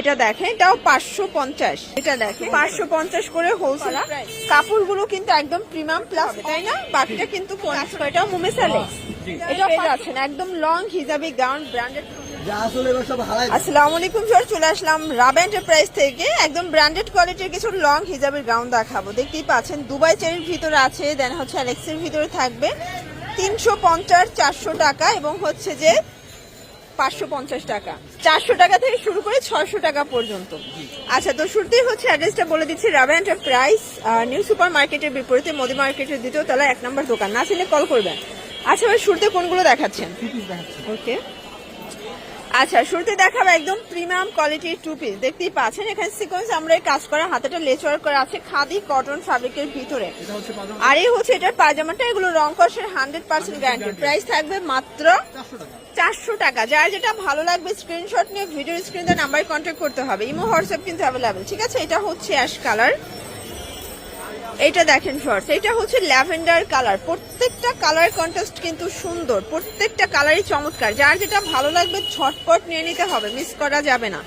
এটা দেখেন এটাও পাঁচশো পঞ্চাশ। এটা দেখেন পাঁচশো পঞ্চাশ করে হোলসেল কাপড়গুলো কিন্তু একদম প্রিমিয়াম প্লাস তাই না? বাকিটা কিন্তু পঞ্চাশ এটাও মুমেসালে এটা পেয়ে যাচ্ছেন একদম লং হিজাবি গাউন ব্র্যান্ডেড আসসালামু আলাইকুম স্যার চলে আসলাম রাব এন্টারপ্রাইজ থেকে। একদম ব্র্যান্ডেড কোয়ালিটির কিছু লং হিজাবের গাউন দেখাবো। দেখতেই পাচ্ছেন দুবাই চেরির ভিতরে আছে দেন হচ্ছে অ্যালেক্সের ভিতরে থাকবে। তিনশো পঞ্চাশ চারশো টাকা এবং হচ্ছে যে পাঁচশো পঞ্চাশ টাকা। চারশো টাকা থেকে শুরু করে ছয়শো টাকা পর্যন্ত। আচ্ছা তো শুরুতেই হচ্ছে অ্যাড্রেসটা বলে দিচ্ছি রাবা এন্টারপ্রাইজ নিউ সুপার মার্কেটের বিপরীতে মোদি মার্কেটের দ্বিতীয় তলা এক নম্বর দোকান। না চিনলে কল করবেন। আচ্ছা ভাই শুরুতে কোনগুলো দেখাচ্ছেন? ওকে আচ্ছা শুরুতে দেখাবো একদম প্রিমিয়াম কোয়ালিটির টু পিস দেখতেই পাচ্ছেন এখানে সিকোয়েন্স আমরা কাজ করা হাতেটা লেচ ওয়ার্ক করা আছে খাদি কটন ফ্যাব্রিকের ভিতরে। আর এই হচ্ছে এটার পাজামাটা এগুলো রং কষের হান্ড্রেড পার্সেন্ট গ্যারান্টি প্রাইস থাকবে মাত্র চারশো টাকা। যার যেটা ভালো লাগবে স্ক্রিনশট নিয়ে ভিডিও স্ক্রিনে নাম্বার কন্ট্যাক্ট করতে হবে। ইমো হোয়াটসঅ্যাপ কিন্তু অ্যাভেলেবেল ঠিক আছে? এটা হচ্ছে অ্যাশ কালার এটা দেখেন শর্টস এটা হচ্ছে ল্যাভেন্ডার কালার। প্রত্যেকটা কালার কন্ট্রাস্ট কিন্তু সুন্দর প্রত্যেকটা কালারই চমৎকার। যার যেটা ভালো লাগবে ঝটপট নিয়ে নিতে হবে মিস করা যাবে না।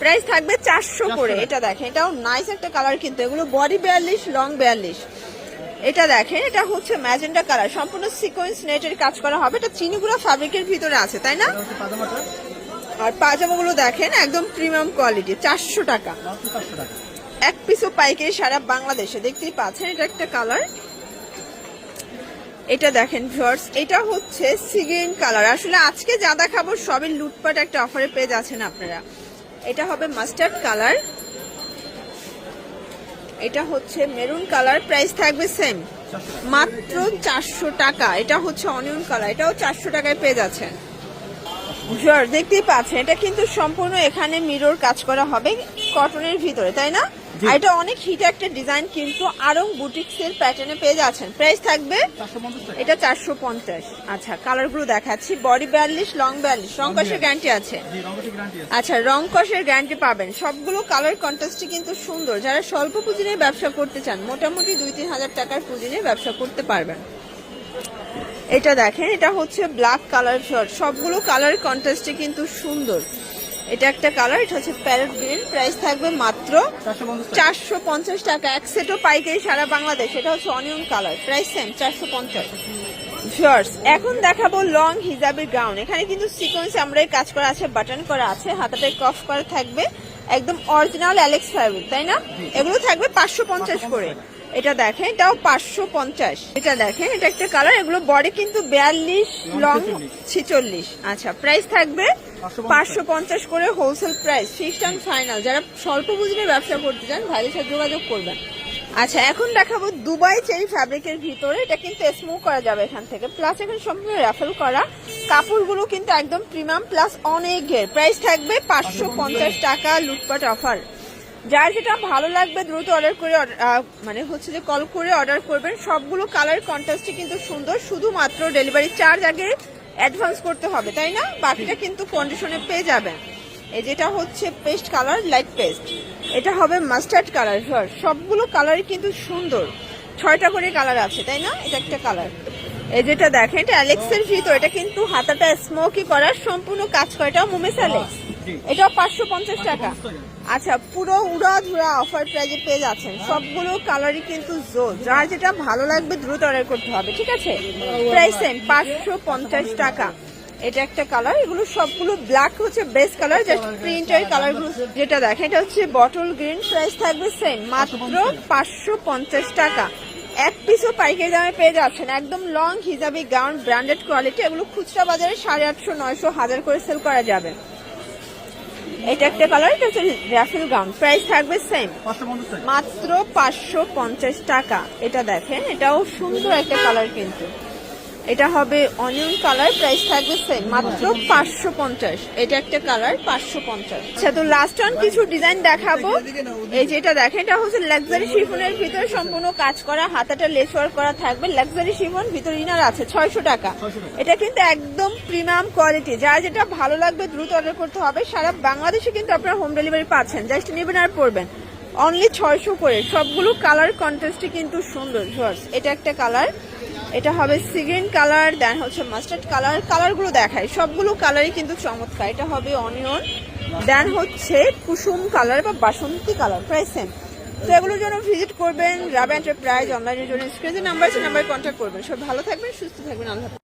প্রাইস থাকবে চারশো করে। এটা দেখেন এটাও নাইস একটা কালার কিন্তু এগুলো বডি বিয়াল্লিশ লং বিয়াল্লিশ। এটা দেখেন এটা হচ্ছে ম্যাজেন্ডা কালার। সম্পূর্ণ সিকোয়েন্স নেটের কাজ করা হবে। এটা চিনিগুলো ফ্যাব্রিকের ভিতরে আছে তাই না? আর পাজামাগুলো দেখেন একদম প্রিমিয়াম কোয়ালিটি চারশো টাকা। এক পিসও পাইকারি সারা বাংলাদেশে। দেখতেই পাচ্ছেন, এটা একটা কালার। এটা দেখেন ভিউয়ার্স এটা হচ্ছে সিগ্রিন কালার আসলে আজকে যা দেখাবো সবই লুটপাট একটা অফারে পেয়ে যাচ্ছেন আপনারা। এটা হবে মাস্টার্ড কালার এটা হচ্ছে মেরুন কালার প্রাইস থাকবে সেম মাত্র চারশো টাকা। এটা হচ্ছে অনিয়ন কালার এটাও চারশো টাকায় পেয়ে যাচ্ছেন। দেখতেই পাচ্ছেন, এটা কিন্তু সম্পূর্ণ এখানে মিরর কাজ করা হবে কটনের ভিতরে, তাই না? এটা অনেক হিট একটা ডিজাইন কিন্তু আরং বুটিক্স এর প্যাটার্নে পেয়ে যাচ্ছেন। প্রাইস থাকবে এটা চারশো পঞ্চাশ। আচ্ছা কালারগুলো দেখাচ্ছি। বডি বিয়াল্লিশ লং বিয়াল্লিশ। রং কষের গ্যারান্টি আছে। জি রঙটি গ্যারান্টি আছে। আচ্ছা রং কষের গ্যারান্টি পাবেন। সবগুলো কালার কন্ট্রাস্টই কিন্তু সুন্দর। যারা স্বল্প পুঁজি নিয়ে ব্যবসা করতে চান মোটামুটি দুই তিন হাজার টাকার পুঁজি নিয়ে ব্যবসা করতে পারবেন। এটা দেখেন এটা হচ্ছে ব্ল্যাক কালার শর্ট সবগুলো কালার কন্ট্রাস্টে কিন্তু সুন্দর। এটা একটা কালার এটা হচ্ছে প্যারেট গ্রিন। প্রাইস থাকবে মাত্র চারশো পঞ্চাশ। টাকা। এক সেটও পাইকারি সারা বাংলাদেশ। এটা হচ্ছে অনিয়ন কালার প্রাইস সেম চারশো পঞ্চাশ। শর্টস এখন দেখাবো লং হিজাবের গাউন এখানে কিন্তু সিকোয়েন্স আমরা কাজ করা আছে বাটন করা আছে হাতাটায় কফ করা থাকবে। একদম অরিজিনাল অ্যালেক্স ফ্যাব্রিক তাই না? এগুলো থাকবে পাঁচশো পঞ্চাশ। করে। এটা দেখেন, এটাও পাঁচশো পঞ্চাশ। এটা দেখেন, এটা একটা কালার, এগুলো বডি কিন্তু বিয়াল্লিশ, লং ছিচল্লিশ। আচ্ছা প্রাইস থাকবে পাঁচশো পঞ্চাশ করে wholesale price fixed and final যারা স্বল্প পুঁজিতে ব্যবসা করতে চান, ভাইদের সাথে যোগাযোগ করবেন। আচ্ছা এখন দেখাবো দুবাই চেরি ফ্যাব্রিকের ভিতরে। এটা কিন্তু স্মুভ করা যাবে এখান থেকে। প্লাস এখন সম্পূর্ণ র্যাফেল করা। কাপড়গুলো কিন্তু একদম প্রিমিয়াম প্লাস অনেক ঘের প্রাইস থাকবে পাঁচশো পঞ্চাশ টাকা লুটপাট অফার যার যেটা ভালো লাগবে দ্রুত অর্ডার করে মানে হচ্ছে যে কল করে অর্ডার করবেন। সবগুলো কালার কন্ট্রাস্টই কিন্তু সুন্দর শুধুমাত্র ডেলিভারি চার্জ আগে অ্যাডভান্স করতে হবে তাই না? বাকিটা কিন্তু কন্ডিশনে পেয়ে যাবেন। এই যেটা হচ্ছে পেস্ট কালার লাইট পেস্ট এটা হবে মাস্টার্ড কালার সবগুলো কালারই কিন্তু সুন্দর। ছয়টা করে কালার আছে তাই না? এটা একটা কালার এই যেটা দেখেন এটা অ্যালেক্সের ভিতর এটা কিন্তু হাতাটা স্মোকি করার সম্পূর্ণ কাজ করে এটা মুমেস অ্যালেক্স এটাও পাঁচশো পঞ্চাশ টাকা। আচ্ছা পুরো উড়া ধুরা অফার প্রাইজে পেয়ে যাচ্ছেন। সবগুলো কালারই কিন্তু জো যার যেটা ভালো লাগবে দ্রুত অর্ডার করতে হবে, ঠিক আছে? প্রাইস সেম পাঁচশো পঞ্চাশ টাকা। এটা একটা কালার এগুলো সবগুলো ব্ল্যাক হচ্ছে বেস্ট কালার জাস্ট প্রিন্টের কালারগুলো যেটা দেখেন, এটা হচ্ছে বটল গ্রিন প্রাইস থাকবে সেম মাত্র পাঁচশো পঞ্চাশ টাকা। এক পিসও পাইকারি দামে পেয়ে যাচ্ছেন, একদম লং হিজাবি গাউন ব্র্যান্ডেড কোয়ালিটি এগুলো খুচরা বাজারে সাড়ে আটশো, নয়শো, হাজার করে সেল করা যাবে। এটা একটা কালার এটা হচ্ছে র্যাফেল গাউন প্রাইস থাকবে সেম মাত্র পাঁচশো পঞ্চাশ টাকা। এটা দেখেন এটাও সুন্দর একটা কালার কিন্তু। এটা হবে অনিয়ন কালার প্রাইস থাকবে সেম মাত্র পাঁচশো পঞ্চাশ। এটা একটা কালার, পাঁচশো পঞ্চাশ। আচ্ছা তো লাস্ট অন কিছু ডিজাইন দেখাবো। এই যেটা দেখেন, এটা হচ্ছে লাক্সারি শিফনের ভিতরে সম্পূর্ণ কাজ করা, হাতাটা লেস ওয়ার্ক করা থাকবে। লাক্সারি শিফন, ভিতরে ইনার আছে, ছয়শো টাকা। এটা কিন্তু একদম প্রিমিয়াম কোয়ালিটি যার যেটা ভালো লাগবে, দ্রুত অর্ডার করতে হবে। সারা বাংলাদেশে কিন্তু আপনারা হোম ডেলিভারি পাচ্ছেন। জাস্ট নেবেন আর পড়বেন অনলি ছয়শো করে। সবগুলো কালার কন্ট্রাস্টই কিন্তু সুন্দর শর্টস এটা একটা কালার এটা হবে সিগ্রিন কালার দেন হচ্ছে মাস্টার্ড কালার কালারগুলো দেখায় সবগুলো কালারই কিন্তু চমৎকার। এটা হবে অনিয়ন দেন হচ্ছে কুসুম কালার বা বাসন্তী কালার প্রাইস সেম তো এগুলোর জন্য ভিজিট করবেন রাব এন্টারপ্রাইজ অনলাইনের জন্য স্ক্রিনে নাম্বার আছে নাম্বার কন্ট্যাক্ট করবেন। সব ভালো থাকবেন, সুস্থ থাকবেন, আল্লাহ।